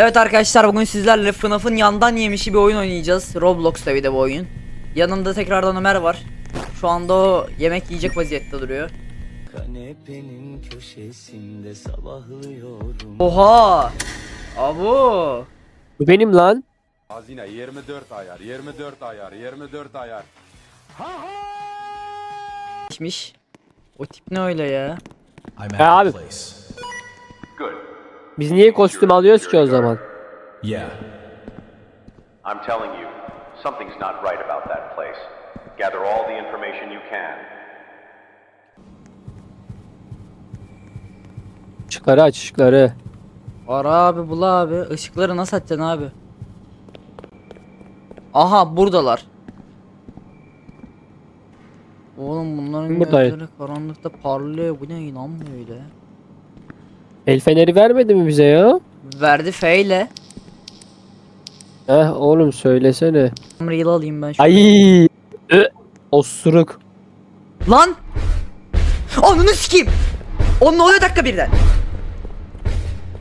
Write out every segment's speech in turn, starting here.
Evet arkadaşlar bugün sizlerle FNAF'ın yandan yemişi bir oyun oynayacağız. Roblox'ta bir de bu oyun. Yanımda tekrardan Ömer var. Şu anda o yemek yiyecek vaziyette duruyor. Kanepenin köşesinde sabahlıyorum. Oha! Abo! Bu benim lan. Hazine 24 ayar, 24 ayar, 24 ayar. Geçmiş. O tip ne öyle ya? Ya abi. Biz niye kostüm alıyoruz ki o zaman? Yeah. I'm telling you, something's not right about that place. Gather all the information you can. Işıkları aç ışıkları. Ara abi bul abi. Işıkları nasıl açacaksın abi? Aha buradalar. Oğlum bunların Buradayım. gözleri karanlıkta parlıyor. Bu ne lan böyle? El feneri vermedi mi bize ya? Verdi F ile. Heh oğlum söylesene. Reel alayım ben şu. Ay. Ö, Osuruk. Lan! Ananı sikeyim! O ne oluyor dakika birden?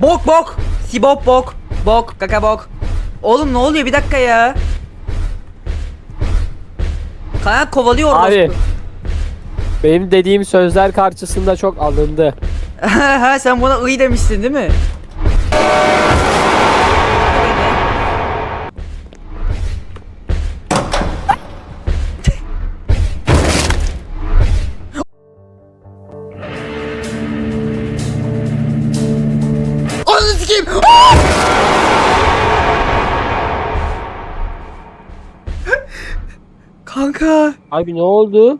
Bok bok! Sibop bok! Bok kaka bok! Oğlum ne oluyor bir dakika ya? Kayak kovalıyor. Abi. Benim dediğim sözler karşısında çok alındı. ha sen buna ıy demiştin değil mi? Kanka Abi ne oldu?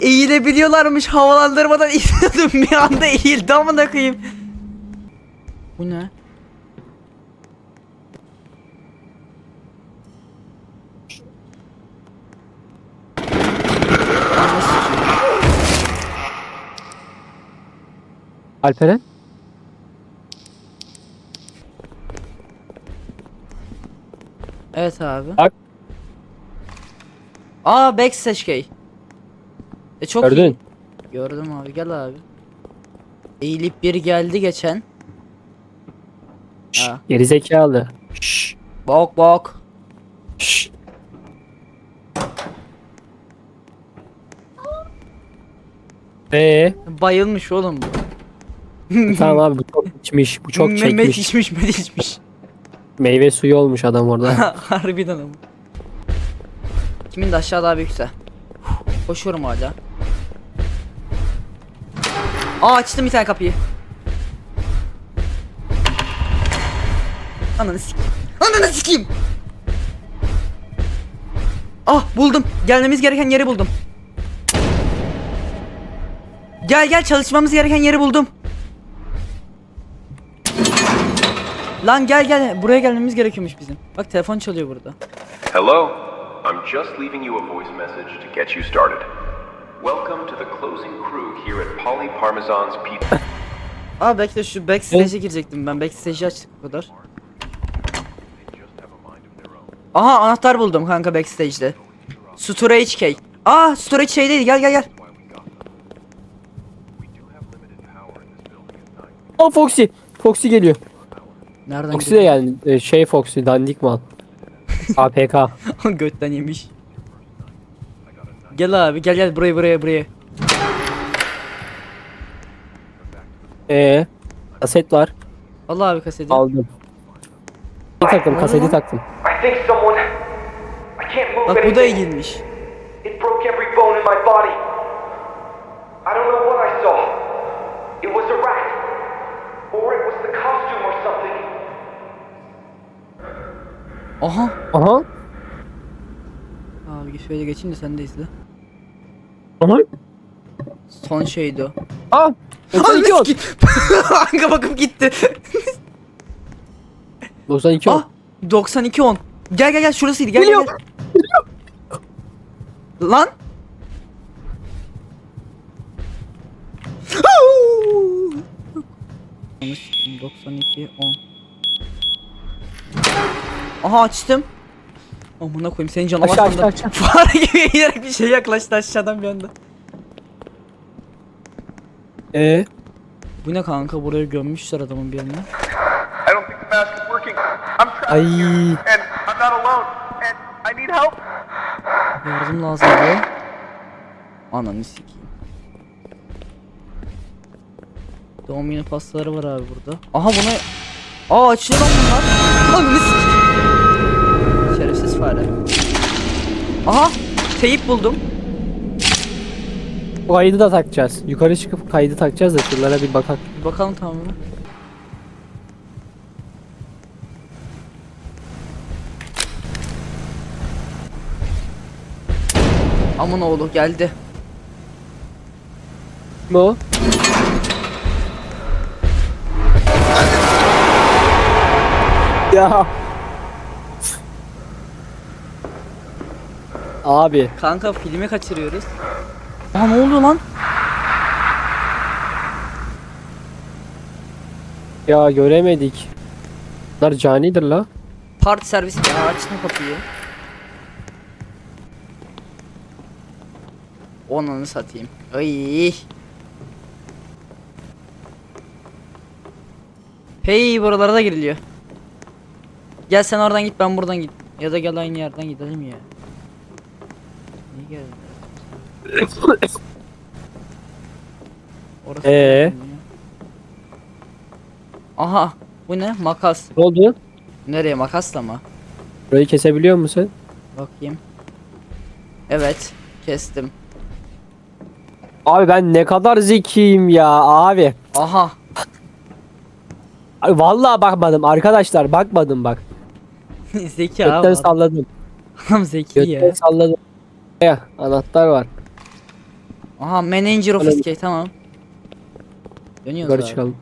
Eğilebiliyorlarmış havalandırmadan izliyordum bir anda eğildi amına koyayım. Bu ne? Alperen? Evet abi. Bak. Aa backstage key. E çok iyi. Gördün. Gördüm abi gel abi. Eğilip biri geldi geçen. Şşş, Ha. Gerizekalı. Şşş. Bok bok. Şşş. Ee, Bayılmış oğlum bu. tamam abi bu çok içmiş, bu çok Mehmet çekmiş. içmiş Mehmet içmiş. Meyve suyu olmuş adam orada. Harbiden ama. Kimin de aşağı daha büyükse. Koşuyorum hala. Aa açtım bir tane kapıyı. Ananı sikeyim. Ananı sikeyim. Ah buldum. Gelmemiz gereken yeri buldum. Gel gel çalışmamız gereken yeri buldum. Lan gel gel buraya gelmemiz gerekiyormuş bizim. Bak telefon çalıyor burada. Hello? I'm just leaving you a voice message to get you started. Welcome to the closing crew here at Polly Parmesan's Pizza. Aa belki de şu backstage'e girecektim ben. Backstage'i açtık o kadar. Aha anahtar buldum kanka backstage'de. Storage key. Aa storage şey değil gel gel gel. Aa Foxy. Foxy geliyor. Nereden Foxy de yani e, şey Foxy dandik mal. APK. Götten yemiş. Gel abi gel gel buraya buraya buraya. Ee, kaset var. Allah abi kaseti. Aldım. Kaseti taktım, kaseti taktım. I think someone. I can't move Bak bu da anything. eğilmiş. It broke every bone in my body. I don't know what I saw. It was a rat. Or it was the costume or something. Aha. Aha. Abi şöyle geçeyim de sen de izle. Aha. Son şeydi o. Aa. 92 on. Kanka bakıp gitti. 92 ah on. 92 10. Gel gel gel şurasıydı gel gel. Geliyor. gel. Lan. Yanlış 92 10. Aha açtım. Amına koyayım senin canavar Aşağı, sandım. aşağı, Fare gibi eğilerek bir şey yaklaştı aşağıdan bir anda. Ee, Bu ne kanka buraya gömmüşler adamın is working. Ay. Yardım lazım diyor. Ananı sikeyim. Doğum günü pastaları var abi burada. Aha bunu... Aa açıyor lan bunlar. Ananı sikeyim. Şerefsiz fare. Aha! Teyip buldum. bu kaydı da takacağız. Yukarı çıkıp kaydı takacağız da şunlara bir bakak. Bir bakalım tamam mı? Aman oğlu geldi. Kim o? ya. Abi Kanka filmi kaçırıyoruz. Aa ne oluyor lan? ya göremedik. Bunlar canidir la. Parti servisi ya açtım kapıyı. Onanı satayım. Ay. Hey buralara da giriliyor. Gel sen oradan git ben buradan git. Ya da gel aynı yerden gidelim ya. Orası Ee? ya? Aha bu ne? Makas. Ne oldu? Nereye makasla mı? Burayı kesebiliyor musun? Bakayım. Evet, kestim. Abi ben ne kadar zekiyim ya abi. Aha. Ay, Vallahi bakmadım arkadaşlar bakmadım bak. zeki Götten abi. salladım. Adam zeki Götten ya. salladım. Ya anahtar var. Aha, manager of Öyle- escape tamam. Dönüyoruz Yukarı abi. çıkalım.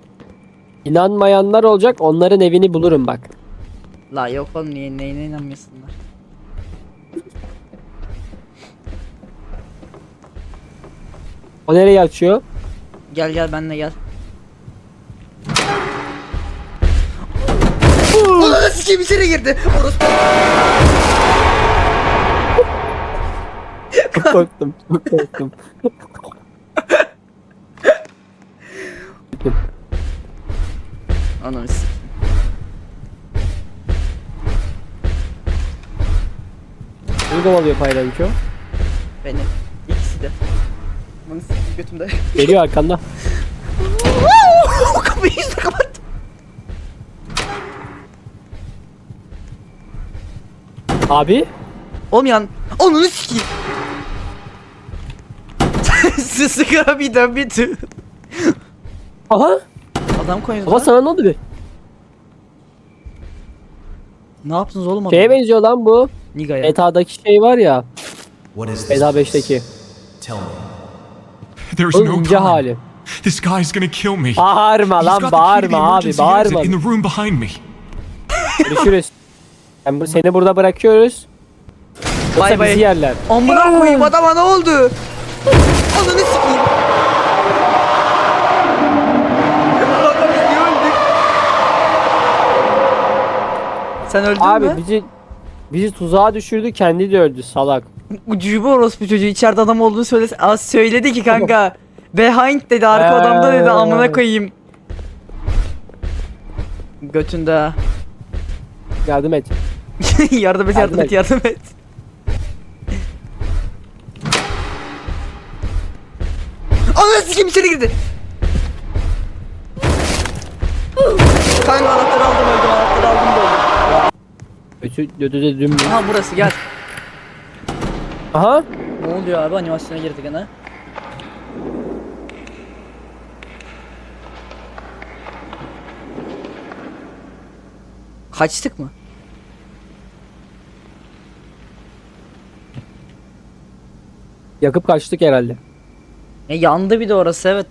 İnanmayanlar olacak onların evini bulurum bak. La yok oğlum niye neyine inanmıyorsunlar? O nereye açıyor? Gel gel benle gel. Ulan sikeyim içeri girdi. Orospu. Çok korktum. Çok korktum. Ananı sikeyim. Kimi kovalıyor paylaşıyor? Beni. İkisi de. Ananı sikeyim götümde. Geliyor arkanda. Kapıyı yüzüne kapattım. Abi Olmayan. Ananı sikeyim. Sıskara bir dön bir tü. Aha. Adam koyuyor lan. sana ne oldu bir? Ne yaptınız oğlum Şeye adamı? benziyor lan bu. Niga'ya. ETA'daki şey var ya. What is this? ETA place? 5'teki. Tell me. There's no ince time. hali. This guy's gonna kill me. Bağırma lan bağırma abi bağırma. in the room behind me. Görüşürüz. Ben bu, seni burada bırakıyoruz. Yoksa Bay bay. bizi yerler. Amına koyayım adama ne oldu? Ananı sikeyim. Sen öldün Abi mü? bizi bizi tuzağa düşürdü kendi de öldü salak. Ucubu orospu çocuğu içeride adam olduğunu söylese. Aa söyledi ki kanka. Behind dedi arka odamda dedi amına koyayım. Götünde. Yardım et. yardım et yardım Yardım et yardım et. Ananı sikeyim içeri girdi. Kanka anahtarı aldım öldüm anahtarı aldım da öldüm. Ötü ötü de düm. Aha burası gel. Aha. Ne oluyor abi animasyona girdik gene. Kaçtık mı? Yakıp kaçtık herhalde. E yandı bir de orası evet.